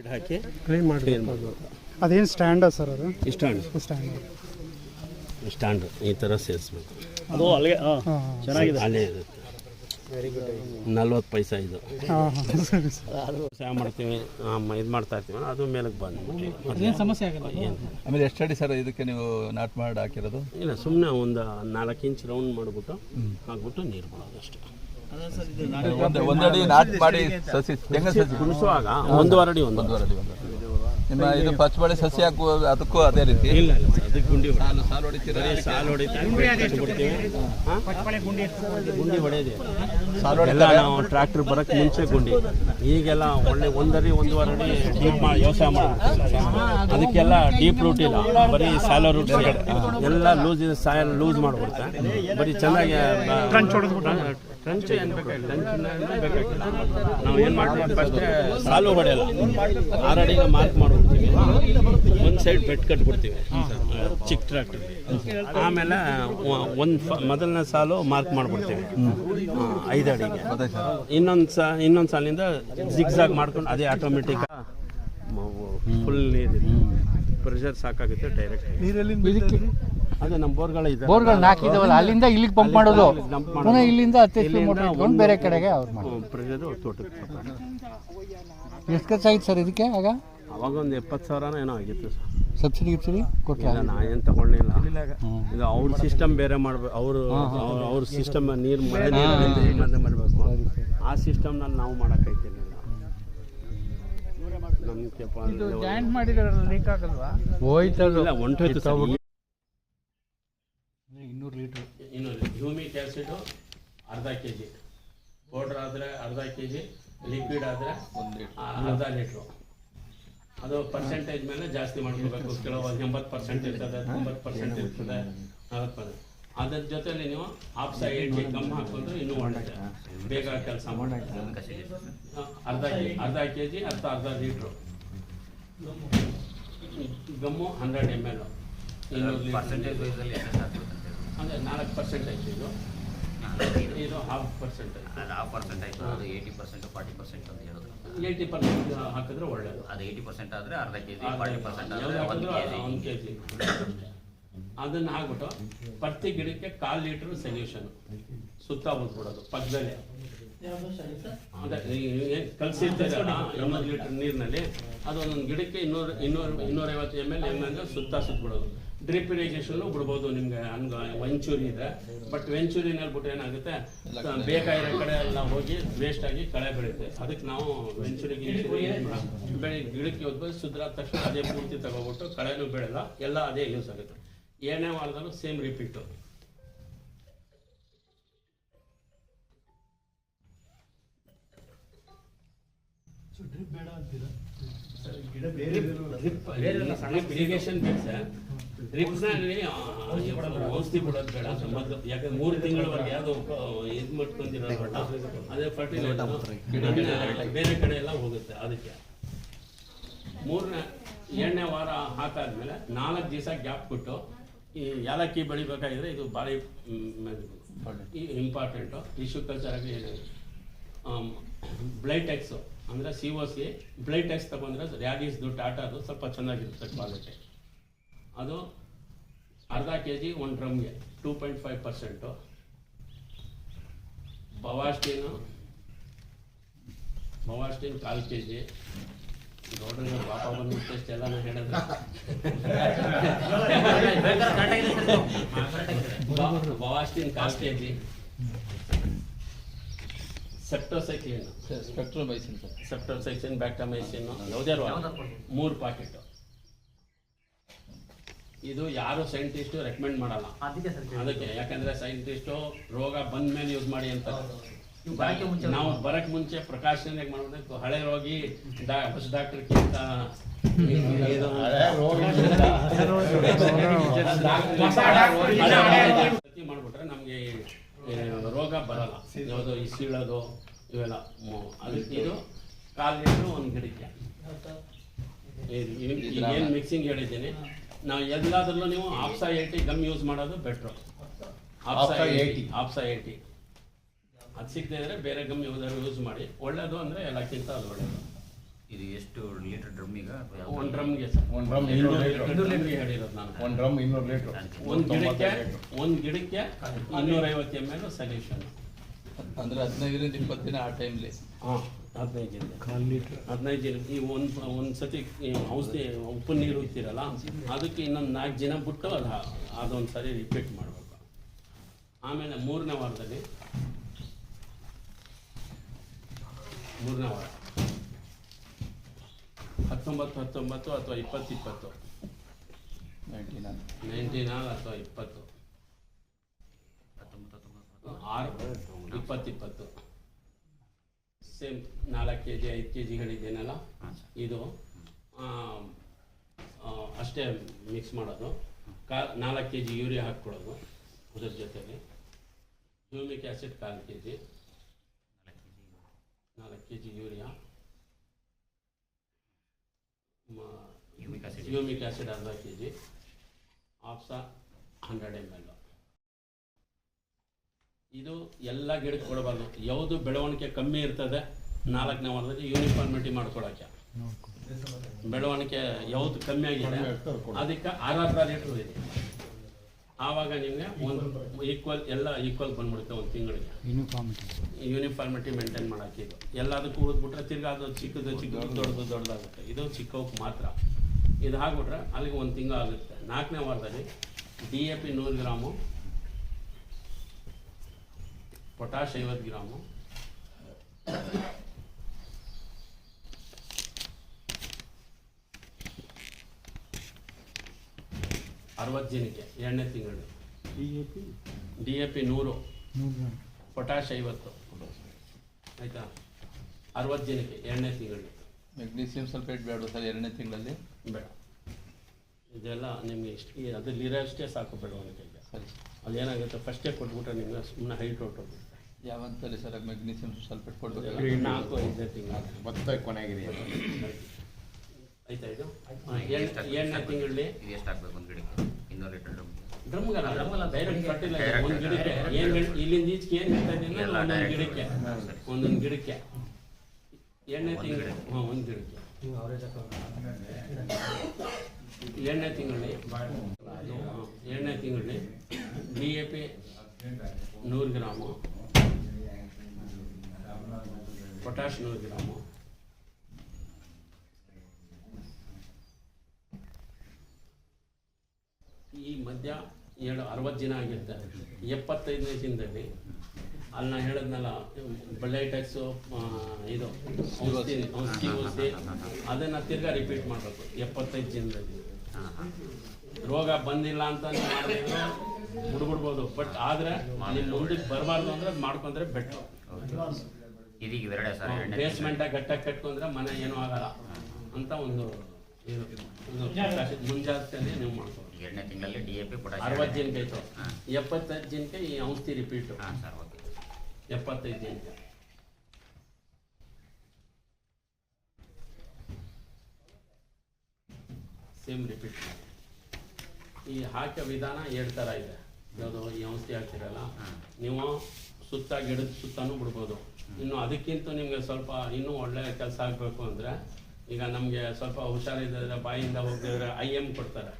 ಇದ್ ಹಾಕಿ. ಕ್ಲೀನ್ ಮಾಡಿ ಅದೇನು ಸ್ಟ್ಯಾಂಡ ಸರ್ ಅದು? ಸ್ಟ್ಯಾಂಡ್ ಸ್ಟ್ಯಾಂಡ್ ಸ್ಟ್ಯಾಂಡ್ ಈ ಥರ ಸೇರಿಸ್ಬೇಕು. ಅದು ಅಲ್ಲಿಗೆ ಚೆನ್ನಾಗಿದೆ. ಅಲ್ಲೇ ಇರುತ್ತೆ ನಲ್ವತ್ತು ಪೈಸಾ ಇದು. ವ್ಯವಸಾಯ ಮಾಡ್ತೀವಿ. ಇದು ಮಾಡ್ತಾ ಇರ್ತೀವಿ ಅದು ಮೇಲಕ್ಕೆ ಬಂದು ಏನು ಸಮಸ್ಯೆ ಆಗಲ್ಲ? ಏನು? ಆಮೇಲೆ ಎಷ್ಟು ಅಡಿ ಸರ್ ಇದಕ್ಕೆ ನೀವು ನಾಟ್ ಮಾಡಿ ಹಾಕಿರೋದು? ಇಲ್ಲ ಸುಮ್ಮನೆ ಒಂದು ನಾಲ್ಕು ಇಂಚ್ ರೌಂಡ್ ಮಾಡಿಬಿಟ್ಟು ಹಾಕ್ಬಿಟ್ಟು ನೀರು ಬಿಡೋದು ಅಷ್ಟೇ. ಒಂದಡಿ ನಾಟ್ ಮಾಡಿ ಸಸಿ ತೆಂಗಿನ ಸಸಿ. ಗುಣಿಸುವಾಗ ಒಂದೂವರೆ ಅಡಿ ಒಂದೂವರೆ ಅಡಿ ಒಂದು ನಿಮ್ಮ ಇದು ಪಚ್ಚಬಾಳೆ ಸಸಿ ಹಾಕುವ ಅದಕ್ಕೂ ಅದೇ ರೀತಿ? ಇಲ್ಲ ಅದಕ್ಕೆ ಗುಂಡಿ. ಸಾಲು ಸಾಲು ಹೊಡಿತೀರಾ? ಸಾಲು ಹೊಡಿತೀವಿ ಗುಂಡಿ ಹೊಡೆಯೋದೇ. ಸಾಲು ಎಲ್ಲ ನಾವು ಟ್ರ್ಯಾಕ್ಟರ್ ಬರಕ್ಕೆ ಮುಂಚೆ ಗುಂಡಿ. ಈಗೆಲ್ಲ ಒಳ್ಳೆ ಒಂದರಿ ಒಂದೂವರೆ ಅಡಿ ಡೀಪ್ ಮಾಡಿ ವ್ಯವಸಾಯ ಮಾಡ್ಬಿಡ್ತೀವಿ ಅದಕ್ಕೆಲ್ಲ ಡೀಪ್ ರೂಟ್ ಇಲ್ಲ. ಬರೀ ಸಾಲ ರೂಟ್ ಎಲ್ಲ ಲೂಸ್ ಇದೆ ಸಾಯಲ್ ಲೂಸ್ ಮಾಡ್ಬಿಡ್ತಾರೆ ಬರೀ ಚೆನ್ನಾಗಿ ಟ್ರಂಚ್ ಏನು ಬೇಕಾಗಿಲ್ಲ ಬೇಕಾಗಿಲ್ಲ. ನಾವು ಏನು ಮಾಡ್ತೀವಿ? ಫಸ್ಟ್ ಸಾಲು ಹೊಡೆಯಲ್ಲ. ಆರು ಅಡಿಗೆ ಮಾರ್ಕ್ ಮಾಡ್ಬಿಡ್ತೀವಿ. ಒಂದು ಸೈಡ್ ಬೆಟ್ ಕಟ್ಬಿಡ್ತೀವಿ. ಚಿಕ್ಕ ಟ್ರ್ಯಾಕ್ಟರ್ ಆಮೇಲೆ ಒಂದು ಮೊದಲನೇ ಸಾಲು ಮಾರ್ಕ್ ಮಾಡ್ಬಿಡ್ತೀವಿ. ಐದು ಅಡಿಗೆ ಇನ್ನೊಂದು ಸಾ ಇನ್ನೊಂದು ಸಾಲಿಂದ ಜಿಗ್ಸಾಗ್ ಮಾಡ್ಕೊಂಡು ಅದೇ ಆಟೋಮೆಟಿಕ್ ಫುಲ್ ನೀರು ಪ್ರೆಷರ್ ಸಾಕಾಗುತ್ತೆ ಡೈರೆಕ್ಟ್ ಅದೇ ನಮ್ಮ ಬೋರ್ಗಳು ಇದೆ ಬೋರ್ಗಳನ್ನ ಹಾಕಿದವಲ್ಲ ಅಲ್ಲಿಂದ ಇಲ್ಲಿಗೆ ಪಂಪ್ ಮಾಡೋದು. dump ಪುನಃ ಇಲ್ಲಿಂದ ಹತ್ತೆ ಮೋಟರ್ ಇಟ್ಕೊಂಡು ಬೇರೆ ಕಡೆಗೆ ಅವ್ರು ಮಾಡಿ ಪ್ರೆಷರ್ ತೋಟಕ್ಕೆ supply. ಎಷ್ಟು ಖರ್ಚಾಗಿತ್ತು ಸರ್ ಇದಕ್ಕೆ ಆಗ? ಅವಾಗ ಒಂದು ಎಪ್ಪತ್ತು ಸಾವಿರನೋ ಏನೋ ಆಗಿತ್ತು ಸರ್. ಸಬ್ಸಿಡಿ ಗಿಬ್ಸಿಡಿ ಕೊಟ್ಟ ಇಲ್ಲ ನಾ ಏನು ತಗೊಂಡಿಲ್ಲ. ಇದು ಅವ್ರ ಸಿಸ್ಟಮ್ ಬೇರೆ ಮಾಡ್ಬೇಕು ಅವರು ಅವ್ರ ಸಿಸ್ಟಮ್ ನೀರು ಮಳೆ ನೀರಿನಿಂದ ಹೇಗೆ ಮಾಡಬೇಕು? ಆ ಸಿಸ್ಟಮ್ನಲ್ಲಿ ನಾವು ಮಾಡೋಕ್ಕೈತಿಲ್ಲ ಹೋಯ್ತದು. ಇಲ್ಲ ಹೊಂಟೋಯ್ತು ಸರ್ ಇನ್ನೂರು ಲೀಟ್ರ್ ಇನ್ನೊಂದು ಆ್ಯಸಿಡು ಅರ್ಧ ಕೆ ಜಿ. ಪೌಡ್ರ್ ಆದರೆ ಅರ್ಧ ಕೆ ಜಿ ಲಿಕ್ವಿಡ್ ಆದರೆ ಅರ್ಧ ಲೀಟ್ರು. ಅದು ಪರ್ಸೆಂಟೇಜ್ ಮೇಲೆ ಜಾಸ್ತಿ ಮಾಡ್ಕೋಬೇಕು ಕೆಲವು ಎಂಬತ್ತು ಪರ್ಸೆಂಟ್ ಇರ್ತದೆ ತೊಂಬತ್ತು ಪರ್ಸೆಂಟ್ ಇರ್ತದೆ ನಲವತ್ತು ಪರ್ಸೆಂಟ್ ಅದ್ರ ಜೊತೆಲಿ ನೀವು ಹಾಫ್ ಸೈಡ್ ಕಮ್ಮಿ ಹಾಕಿದ್ರೆ ಇನ್ನೂ ಒಳ್ಳೆಯದು ಬೇಗ ಕೆಲಸ ಮಾಡಿ ಅರ್ಧ ಕೆ ಅರ್ಧ ಕೆ ಜಿ ಅರ್ಧ ಅರ್ಧ litre. Gum hundred M L ಇನ್ನೂರು ಪರ್ಸೆಂಟೇಜ್ ಅಂದರೆ ನಾಲ್ಕು ಪರ್ಸೆಂಟ್ ಇದು. ಹಾಫ್ ಪರ್ಸೆಂಟ್ ಅದು ಹಾಫ್ ಪರ್ಸೆಂಟ್ ಆಯಿತು ಅದು ಏಯ್ಟಿ ಪರ್ಸೆಂಟ್ ಫಾರ್ಟಿ ಪರ್ಸೆಂಟ್ ಅಂತ ಹೇಳೋದು. ಏಯ್ಟಿ ಪರ್ಸೆಂಟ್ ಹಾಕಿದ್ರೆ ಒಳ್ಳೆಯದು ಅದು ಏಯ್ಟಿ ಪರ್ಸೆಂಟ್ ಆದರೆ ಅರ್ಧ ಕೆ ಜಿ ಫಾರ್ಟಿ ಪರ್ಸೆಂಟ್ ಆದರೆ ಒಂದು ಕೆ ಜಿ ಅದನ್ನು ಹಾಕ್ಬಿಟ್ಟು ಪ್ರತಿ ಗಿಡಕ್ಕೆ ಕಾಲು ಲೀಟ್ರ್ ಸೊಲ್ಯೂಷನ್. ಸುತ್ತ ಬಿಟ್ಬಿಡೋದು ಪಕ್ಕದಲ್ಲೇ ಕಲಸಿರ್ತೀರಲ್ಲ ಎಂಬತ್ತು ಲೀಟ್ರ್ ನೀರಿನಲ್ಲಿ. ಅದೊಂದೊಂದು ಗಿಡಕ್ಕೆ ಇನ್ನೂರು ಇನ್ನೂರು ಇನ್ನೂರೈವತ್ತು ಎಂ ಎಲ್ ಹೆಂಗಂದ್ರೆ ಸುತ್ತ ಸುತ್ತಬಿಡೋದು. ಡ್ರಿಪ್ ಇರಿಗೇಷನ್ ಬಿಡ್ಬೋದು ನಿಮ್ಗೆ ಹಂಗ ವೆಂಚೂರಿ ಇದೆ. ಬಟ್ ವೆಂಚೂರಿನಲ್ಲಿ ಬಿಟ್ಟು ಏನಾಗುತ್ತೆ? ಬೇಕಾಗಿರೋ ಕಡೆ ಎಲ್ಲ ಹೋಗಿ ವೇಸ್ಟ್ ಆಗಿ ಕಳೆ ಬೆಳೆಯುತ್ತೆ. ಅದಕ್ಕೆ ನಾವು ವೆಂಚೂರಿ ಗಿಂಚೂರಿ ಏನ್ ಬೆಳೆ ಗಿಡಕ್ಕೆ ಹೋದ್ಮೇಲೆ ಸುಧಾರ ತಕ್ಷಣ ಅದೇ ಪೂರ್ತಿ ತಗೋಬಿಟ್ಟು ಕಳೆನೂ ಬೆಳೆಲ್ಲ ಎಲ್ಲ ಅದೇ ಯೂಸ್ ಆಗುತ್ತೆ. ಏನೇ ವಾರದಲ್ಲೂ ಸೇಮ್ ರಿಪೀಟು ಇರಿಗೇಷನ್ ಬೇಕು ಸರ್ ಡ್ರಿಪ್ನಲ್ಲಿ ಔಷಧಿ ಬಿಡೋದು ಬೇಡ. ಯಾಕಂದ್ರೆ ಮೂರು ತಿಂಗಳವರೆಗೆ ಯಾವುದು ಇದು ಅದೇ ಫರ್ಟಿಲೈಸರ್ ಬೇರೆ ಕಡೆ. ಎಲ್ಲ ಹೋಗುತ್ತೆ ಅದಕ್ಕೆ. ಮೂರನೇ ಏಳನೇ ವಾರ ಹಾಕಾದ್ಮೇಲೆ ನಾಲ್ಕು ದಿವಸ ಗ್ಯಾಪ್ ಕೊಟ್ಟು ಈ ಯಾಲಕ್ಕಿ ಬೆಳಿಬೇಕಾಗಿದ್ರೆ ಇದು ಭಾರಿ ಇಂಪಾರ್ಟೆಂಟು ಟಿಶ್ಯೂ ಕಲ್ಚರ್ ಆಗಿ ಏನಾಗಿದೆ ಬ್ಲೈಟೆಕ್ಸು ಅಂದರೆ ಸಿ ಒ ಸಿ ಬ್ಲೈಟೆಕ್ಸ್ ತಗೊಂಡ್ರೆ ರ್ಯಾಡೀಸ್ದು ಟಾಟಾದು ಸ್ವಲ್ಪ ಚೆನ್ನಾಗಿರುತ್ತೆ ಕ್ವಾಲಿಟಿ ಅದು ಅರ್ಧ ಕೆ ಜಿ ಒಂದು ಡ್ರಮ್ಗೆ two point five percent Bavistin Bavistin ಕಾಲು ಕೆ ಜಿ ನೋಡ್ರಿ ಪಾಪ ಬಂದ್ಬಿಟ್ಟು ಎಲ್ಲ ಹೇಳಿದ್ರೆ. ಬವಾಸ್ಟೀನ್ ಕಾಲು K G septocycline sir septocycline bactomycin ಯಾವುದೇ ಮೂರು ಪಾಕೆಟು. ಇದು ಯಾರು ಸೈಂಟಿಸ್ಟ್ ರೆಕಮೆಂಡ್ ಮಾಡಲ್ಲ. ಅದಕ್ಕೆ ಯಾಕಂದ್ರೆ ಸೈಂಟಿಸ್ಟ್ ರೋಗ ಬಂದ ಮೇಲೆ ಯೂಸ್ ಮಾಡಿ ಅಂತ. ನಾವು ಬರಕ್ ಮುಂಚೆ ಪ್ರಕಾಶನ ಮಾಡಬೇಕು. ಹಳೆ ರೋಗಿ ಹೊಸ ಡಾಕ್ಟರ್ಗಿಂತ ಮಾಡ್ಬಿಟ್ರೆ ನಮ್ಗೆ ರೋಗ ಬರಲ್ಲ. ಯಾವುದು ಈ ಸೀಳೋದು ಇವೆಲ್ಲ. ಅದಕ್ಕೆ ಇದು ಕಾಲು ಲೀಟ್ರು ಒಂದು ಗಿಡಕ್ಕೆ. ಏನು ಮಿಕ್ಸಿಂಗ್ ಹೇಳಿದ್ದೀನಿ. ನಾವು ಎಲ್ಲಾದ್ರಲ್ಲೂ ನೀವು ಆಪ್ಸಾ ಏಟಿ ಗಮ್ ಯೂಸ್ ಮಾಡೋದು better APSA eighty APSA eighty ಅದು ಸಿಗದೆ ಇದ್ರೆ ಬೇರೆ ಗಮ್ ಯಾವ್ದಾದ್ರು ಯೂಸ್ ಮಾಡಿ. ಒಳ್ಳೇದು ಅಂದರೆ ಎಲ್ಲಕ್ಕಿಂತ ಅದು ಒಳ್ಳೇದು. ಇದು ಎಷ್ಟು ಲೀಟರ್ ಡ್ರಮ್ಮಿಗ ಒಂದು ಡ್ರಮ್ಗೆ ಸರ್ ಡ್ರಮ್ ಇನ್ನೂರು ಲೀಟರ್ ಹೇಳಿರೋದು ನಾನು. ಒಂದು ಡ್ರಮ್ ಇನ್ನೂರು ಲೀಟರ್ ಒಂದು ಗಿಡಕ್ಕೆ ಒಂದು ಗಿಡಕ್ಕೆ ಇನ್ನೂರೈವತ್ತು ಎಂ ಎಲ್ ಸೊಲ್ಯೂಷನ್ ಅಂದರೆ ಹದಿನೈದರಿಂದ ಇಪ್ಪತ್ತು ದಿನ ಆ ಟೈಮ್ಲಿ ಹಾಂ. ಹದಿನೈದು ಜನ. ಕಾಲು ಲೀಟ್ರ್ ಹದಿನೈದು ದಿನ ಈ ಒಂದು ಒಂದು ಸತಿ ಔಷಧಿ ಉಪ್ಪು ನೀರು ಇರ್ತೀರಲ್ಲ ಅದಕ್ಕೆ ಇನ್ನೊಂದು ನಾಲ್ಕು ಜನ ಬಿಟ್ಟು ಅದು ಅದೊಂದು ಸರಿ ರಿಪೀಟ್ ಮಾಡಬೇಕು. ಆಮೇಲೆ ಮೂರನೇ ವಾರದಲ್ಲಿ ಮೂರನೇ ವಾರ. ಹತ್ತೊಂಬತ್ತು ಹತ್ತೊಂಬತ್ತು ಅಥವಾ ಇಪ್ಪತ್ತು ಇಪ್ಪತ್ತು ನೈಂಟಿ ನೈನ್ಟೀನ್ ಅಥವಾ ಇಪ್ಪತ್ತು. ಹತ್ತೊಂಬತ್ತು ಹತ್ತೊಂಬತ್ತು. ಆರು ಇಪ್ಪತ್ತಿಪ್ಪತ್ತು. ಸೇಮ್ ನಾಲ್ಕು ಕೆ ಜಿ ಐದು ಕೆ ಜಿಗಳಿದೇನಲ್ಲ ಹಾಂ ಇದು ಅಷ್ಟೇ ಮಿಕ್ಸ್ ಮಾಡೋದು. ಕಾ ನಾಲ್ಕು ಕೆ ಜಿ ಯೂರಿಯಾ ಹಾಕ್ಕೊಡೋದು ಅದ್ರ ಜೊತೆಗೆ. ಹ್ಯೂಮಿಕ್ ಆ್ಯಸಿಡ್ ಕಾಲು ಕೆ ಜಿ ನಾಲ್ಕು K G urea. Humic acid ಅರ್ಧ K G APSA hundred M L. ಇದು ಎಲ್ಲ ಗಿಡಕ್ಕೆ ಕೊಡಬಾರ್ದು. ಯಾವುದು ಬೆಳವಣಿಗೆ ಕಮ್ಮಿ ಇರ್ತದೆ ನಾಲ್ಕನೇ ವಾರದಲ್ಲಿ ಯೂನಿಫಾರ್ಮಿಟಿ ಮಾಡ್ಕೊಳಕ್ಕೆ. ಬೆಳವಣಿಗೆ ಯಾವುದು ಕಮ್ಮಿ ಆಗಿದೆ ಅದಕ್ಕೆ ಅರ್ಧ ಲೀಟರ್ ಇದೆ. ಆವಾಗ ನಿಮಗೆ ಒಂದು ಈಕ್ವಲ್ ಎಲ್ಲ ಈಕ್ವಲ್ ಬಂದ್ಬಿಡುತ್ತೆ ಒಂದು ತಿಂಗಳಿಗೆ. ಯೂನಿಫಾರ್ಮಿಟಿ ಯೂನಿಫಾರ್ಮಿಟಿ ಮೇಂಟೈನ್ ಮಾಡೋಕ್ಕೆ ಇದು. ಎಲ್ಲದಕ್ಕೂ ಉಳಿದ್ಬಿಟ್ರೆ ತಿರ್ಗಾ ಅದು ಚಿಕ್ಕದು ಚಿಕ್ಕದು ದೊಡ್ಡದು ದೊಡ್ಡದಾಗುತ್ತೆ. ಇದು ಚಿಕ್ಕವಕ್ಕೆ ಮಾತ್ರ. ಇದು ಹಾಕ್ಬಿಟ್ರೆ ಅಲ್ಲಿಗೆ ಒಂದು ತಿಂಗಳು ಆಗುತ್ತೆ. ನಾಲ್ಕನೇ ವಾರದಲ್ಲಿ ಡಿ ಎ ಪಿ ನೂರು ಗ್ರಾಮು ಪೊಟ್ಯಾಶ್ ಐವತ್ತು ಗ್ರಾಮು. ಅರವತ್ತು ಜನಕ್ಕೆ ಎರಡನೇ ತಿಂಗಳು. D A P? ನೂರು. ಪೊಟ್ಯಾಶ್ ಐವತ್ತು. ಆಯಿತಾ? ಅರವತ್ತು ಜನಕ್ಕೆ ಎರಡನೇ ತಿಂಗಳು. ಮೆಗ್ನೀಸಿಯಂ ಸಲ್ಫೇಟ್ ಬೇಡ ಸರ್ ಎರಡನೇ ತಿಂಗಳಲ್ಲಿ? ಬೇಡ. ಇದೆಲ್ಲ ನಿಮಗೆ ಇಷ್ಟು. ಅದ್ರಲ್ಲಿ ಲೀರಷ್ಟೇ ಸಾಕು ಬೆಳವಣಿಗೆಗೆ ಸರಿ. ಅದೇನಾಗುತ್ತೆ ಫಸ್ಟೇ ಕೊಟ್ಬಿಟ್ರೆ ನಿಮಗೆ ಸುಮ್ಮನೆ ಹೈಟ್ ಯಾವಂತಲ್ಲಿ ಸರ್ ಮೆಗ್ನೀಷಿಯಂ ಸಲ್ಫೇಟ್ ಕೊಡ್ಬೇಕು ನಾಲ್ಕು ಐದನೇ ತಿಂಗಳು ಭತ್ತ ಕೊನೆಗಿರಿ ಆಯ್ತಾ ಇದು ಎಣ್ಣೆ ತಿಂಗಳಲ್ಲಿ ಇದು ಎಷ್ಟು ಹಾಕ್ಬೇಕು ಒಂದು ಗಿಡಕ್ಕೆ? ಇನ್ನೂರು ಲೀಟರ್ ಡ್ರಮ್ಗಲ್ಲ? ಡೈರೆಕ್ಟ್ ಫರ್ಟಿಲೈಸರ್ ಒಂದು ಗಿಡಕ್ಕೆ. ಏನು ಇಲ್ಲಿಂದ ಈಚೆಗೆ ಏನು ಹೇಳ್ತಾ ಇದ್ದೀನಿ ಎಲ್ಲ ಒಂದೊಂದು. ಗಿಡಕ್ಕೆ. ಒಂದೊಂದು ಗಿಡಕ್ಕೆ. ಎಣ್ಣೆ ತಿಂಗಳು ಗಿಡಕ್ಕೆ. ಹಾಂ ಒಂದು ಗಿಡಕ್ಕೆ. ಎಣ್ಣೆ ತಿಂಗಳಲ್ಲಿ ಎಣ್ಣೆ ತಿಂಗಳಲ್ಲಿ ಡಿ ಎ ಪಿ ನೂರು ಗ್ರಾಮು. ಪೊಟ್ಯಾಶ್ ನೂರು ಗ್ರಾಮು ಈ ಮಧ್ಯ ಏಳು ಅರವತ್ತು ದಿನ ಆಗಿರುತ್ತೆ. ಎಪ್ಪತ್ತೈದನೇ ದಿನದಲ್ಲಿ ಅಲ್ಲಿ ನಾನು ಹೇಳಿದ್ನಲ್ಲ, ಬಳ್ಳೆ ಟ್ಯಾಕ್ಸು ಇದು, ಔಷಧಿ ಅದನ್ನು ತಿರ್ಗಾ ರಿಪೀಟ್ ಮಾಡಬೇಕು, ಎಪ್ಪತ್ತೈದು ದಿನದಲ್ಲಿ. ರೋಗ ಬಂದಿಲ್ಲ ಅಂತ ಹುಡುಗಿಡ್ಬೋದು ಬಟ್ ಆದರೆ ನಿಮ್ಮ ಮುಂದಕ್ಕೆ ಬರಬಾರ್ದು ಅಂದ್ರೆ ಅದು ಮಾಡ್ಕೊಂಡ್ರೆ ಬೆಟ್ರು ಇದೀಗ ಇವೆರಡೇ ಸರ್ ಗಟ್ಟಾಗಿ ಕಟ್ಕೊಂಡ್ರೆ ಮನೆ ಏನೂ ಆಗಲ್ಲ ಅಂತ ಒಂದು ಇದು ಮುಂಜಾಗ್ರತೆಯಲ್ಲಿ ನೀವು ಮಾಡ್ಬೋದು ಎರಡನೇ ತಿಂಗಳಲ್ಲಿ ಡಿ ಎ ಪಿ ಕೂಡ ಅರವತ್ತು ಜನಕ್ಕೆ ಆಯ್ತು ಎಪ್ಪತ್ತೈದು ಜನಕ್ಕೆ ಈ ಔಷಧಿ ರಿಪೀಟು ಹಾಂ ಸರ್ ಓಕೆ. ಎಪ್ಪತ್ತೈದು ಜನಕ್ಕೆ ಸೇಮ್ ರಿಪೀಟ್ ಈ ಹಾಕೋ ವಿಧಾನ ಎರಡು ಥರ ಇದೆ. ಯಾವುದು ಈ ಔಷಧಿ ಹಾಕ್ತಿರಲ್ಲ ನೀವು ಸುತ್ತ ಗಿಡದ ಸುತ್ತನೂ ಬಿಡ್ಬೋದು. ಇನ್ನು ಅದಕ್ಕಿಂತ ನಿಮಗೆ ಸ್ವಲ್ಪ ಇನ್ನೂ ಒಳ್ಳೆ ಕೆಲಸ ಆಗಬೇಕು ಅಂದರೆ ಈಗ ನಮಗೆ ಸ್ವಲ್ಪ ಹುಷಾರಿದ್ದರೆ ಬಾಯಿಂದ ಹೋಗಿದ್ರೆ ಐ ಎಂ ಕೊಡ್ತಾರೆ.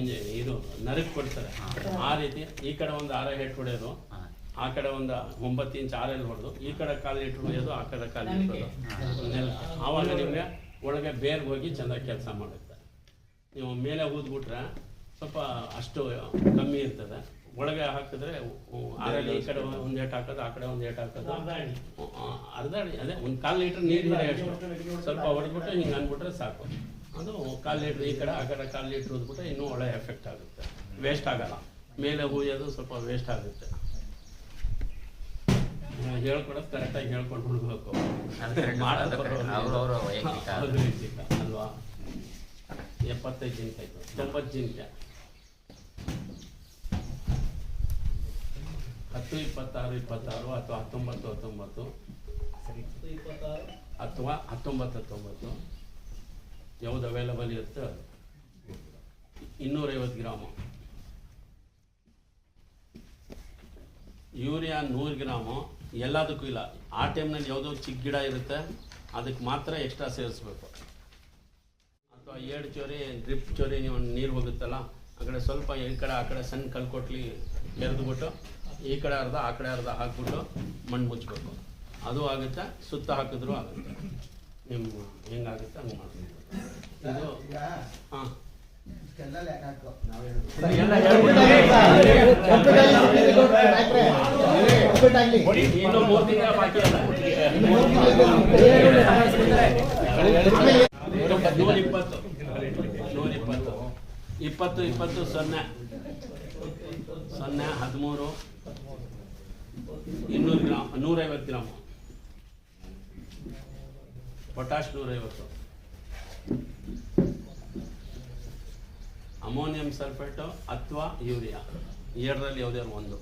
ಇಂಜೆ ಇದು ನರಕ್ ಕೊಡ್ತಾರೆ. ಆ ರೀತಿ ಈ ಕಡೆ ಒಂದು ಆರ ಹೆಟ್ ಹೊಡೆಯೋದು ಆ ಕಡೆ ಒಂದು ಒಂಬತ್ತು ಇಂಚ್ ಆರಲ್ಲಿ ಹೊಡೆದು ಈ ಕಡೆ ಕಾಲು ಇಟ್ಟು ಹೊಡೆಯೋದು ಆ ಕಡೆ ಕಾಲು ನೆಲಕ್ಕೆ ಆವಾಗ ನಿಮಗೆ ಒಳಗೆ ಬೇರ್ಗೆ ಹೋಗಿ ಚೆನ್ನಾಗಿ ಕೆಲಸ ಮಾಡುತ್ತೆ. ನೀವು ಮೇಲೆ ಊದ್ಬಿಟ್ರೆ ಸ್ವಲ್ಪ ಅಷ್ಟು ಕಮ್ಮಿ ಇರ್ತದೆ. ಒಳಗೆ ಹಾಕಿದ್ರೆ ಆ ಈ ಕಡೆ ಒಂದು ಏಟ್ ಹಾಕೋದು ಆ ಕಡೆ ಒಂದು ಏಟ್ ಹಾಕೋದು. ಅರ್ಧ ಅಡಿ ಅದೇ ಒಂದು ಕಾಲು ಲೀಟ್ರ್ ನೀರು ಅಷ್ಟು ಸ್ವಲ್ಪ ಹೊಡೆದ್ಬಿಟ್ಟು ಹಿಂಗೆ ಅಂದ್ಬಿಟ್ರೆ ಸಾಕು. ಅದು ಕಾಲು ಲೀಟ್ರ್ ಈ ಕಡೆ ಆ ಕಡೆ ಕಾಲು ಲೀಟ್ರ್ ಊದ್ಬಿಟ್ರೆ ಇನ್ನೂ ಒಳ್ಳೆ ಎಫೆಕ್ಟ್ ಆಗುತ್ತೆ. ವೇಸ್ಟ್ ಆಗಲ್ಲ. ಮೇಲೆ ಹೂಯೋದು ಸ್ವಲ್ಪ ವೇಸ್ಟ್ ಆಗುತ್ತೆ. ಹೇಳ್ಕೊಡೋದು ಕರೆಕ್ಟಾಗಿ ಹೇಳ್ಕೊಂಡು ಬಿಡ್ಬೇಕು. ಮಾಡೋದು ವೈಯಕ್ತಿಕ. ಅಲ್ವಾ? ಎಪ್ಪತ್ತೈದು ಜಿಂಕೆ ಆಯ್ತು. ಎಂಬತ್ತು ಜನಕ್ಕೆ ಹತ್ತು ಇಪ್ಪತ್ತಾರು ಇಪ್ಪತ್ತಾರು ಅಥವಾ ಹತ್ತೊಂಬತ್ತು ಹತ್ತೊಂಬತ್ತು? ಅಥವಾ ಹತ್ತೊಂಬತ್ತು ಹತ್ತೊಂಬತ್ತು? ಯಾವ್ದು ಅವೈಲಬಲ್ ಇರುತ್ತೆ? ಇನ್ನೂರೈವತ್ತು ಗ್ರಾಮ. ಯೂರಿಯಾ ನೂರು ಗ್ರಾಮು. ಎಲ್ಲದಕ್ಕೂ ಇಲ್ಲ. ಆ ಟೈಮ್ನಲ್ಲಿ ಯಾವುದೋ ಚಿಕ್ಕ ಗಿಡ ಇರುತ್ತೆ ಅದಕ್ಕೆ ಮಾತ್ರ ಎಕ್ಸ್ಟ್ರಾ ಸೇರಿಸ್ಬೇಕು. ಅಥವಾ ಏಳು ಚೋರಿ ಡ್ರಿಪ್ ಚೋರಿ ನೀವು ನೀರು ಹೋಗುತ್ತಲ್ಲ ಆ ಕಡೆ ಸ್ವಲ್ಪ ಈ ಕಡೆ ಆ ಕಡೆ ಸಣ್ಣ ಕಲ್ಕೊಟ್ಲಿ ಎರೆದ್ಬಿಟ್ಟು ಈ ಕಡೆ ಅರ್ಧ ಆ ಕಡೆ ಅರ್ಧ ಹಾಕ್ಬಿಟ್ಟು ಮಣ್ಣು ಮುಚ್ಚಬೇಕು ಅದು ಆಗುತ್ತೆ ಸುತ್ತ ಹಾಕಿದ್ರು ಆಗುತ್ತೆ. ನಿಮ್ಮ ಹೆಂಗಾಗುತ್ತೆ ಹಂಗೆ ಮಾಡ್ತೀವಿ ಇದು ಹಾಂ. ಇನ್ನು ಮೂರು ತಿಂಗಳ ಬಾಕಿ ಅಲ್ಲ. ನೂರ ಇಪ್ಪತ್ತು. ನೂರ ಇಪ್ಪತ್ತು. ಇಪ್ಪತ್ತು ಇಪ್ಪತ್ತು ಸೊನ್ನೆ. ಸೊನ್ನೆ ಹದಿಮೂರು. ಇನ್ನೂರು ಗ್ರಾಮ್ ನೂರೈವತ್ತು ಗ್ರಾಮ್. ಪೊಟ್ಯಾಶ್ ನೂರೈವತ್ತು. ಅಮೋನಿಯಂ ಸಲ್ಫೇಟು ಅಥವಾ ಯೂರಿಯಾ. ಎರಡರಲ್ಲಿ ಯಾವುದೇ ಒಂದು.